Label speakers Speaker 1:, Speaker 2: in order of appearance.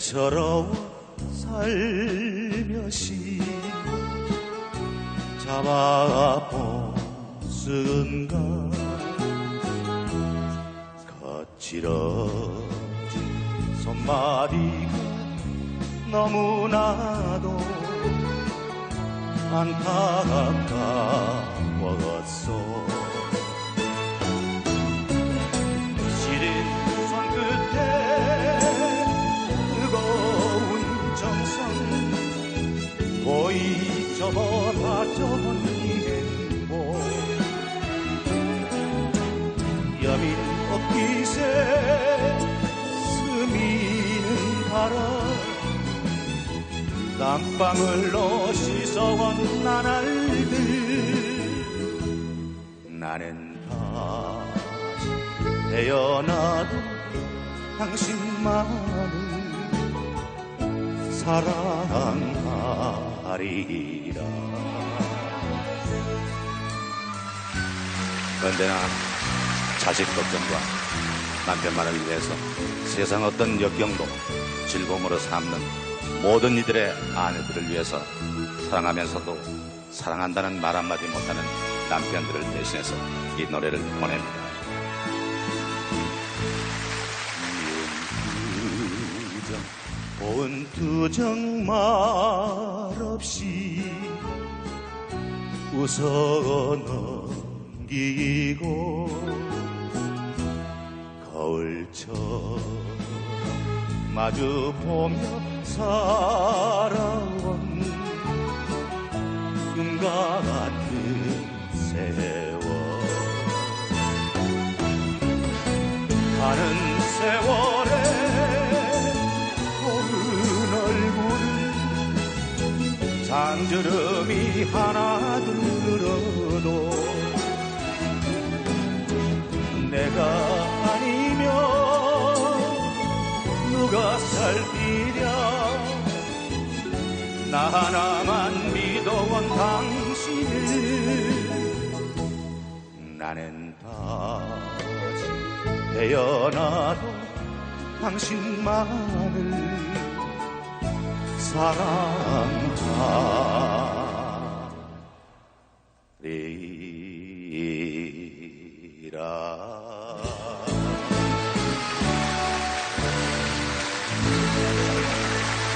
Speaker 1: 서러워 살며시 잡아보는가 거칠어진 손마디가 너무나도 안타까웠어 시린 보이 저보다 좋은 행복 여민 옷깃에 스미는 가라 땀방울로 씻어온 나날들 나는 다시 태어나도 당신만을 사랑하 리라 그런데 나 자식 걱정과 남편만을 위해서 세상 어떤 역경도 즐거움으로 삼는 모든 이들의 아내들을 위해서 사랑하면서도 사랑한다는 말 한마디 못하는 남편들을 대신해서 이 노래를 보냅니다. 온 투정 말 없이 웃어 넘기고 거울처럼 마주 보며 살아 장주름이 하나 들어도 내가 아니면 누가 살피랴 나 하나만 믿어온 당신을 나는 다시 태어나도 당신만을 사랑하리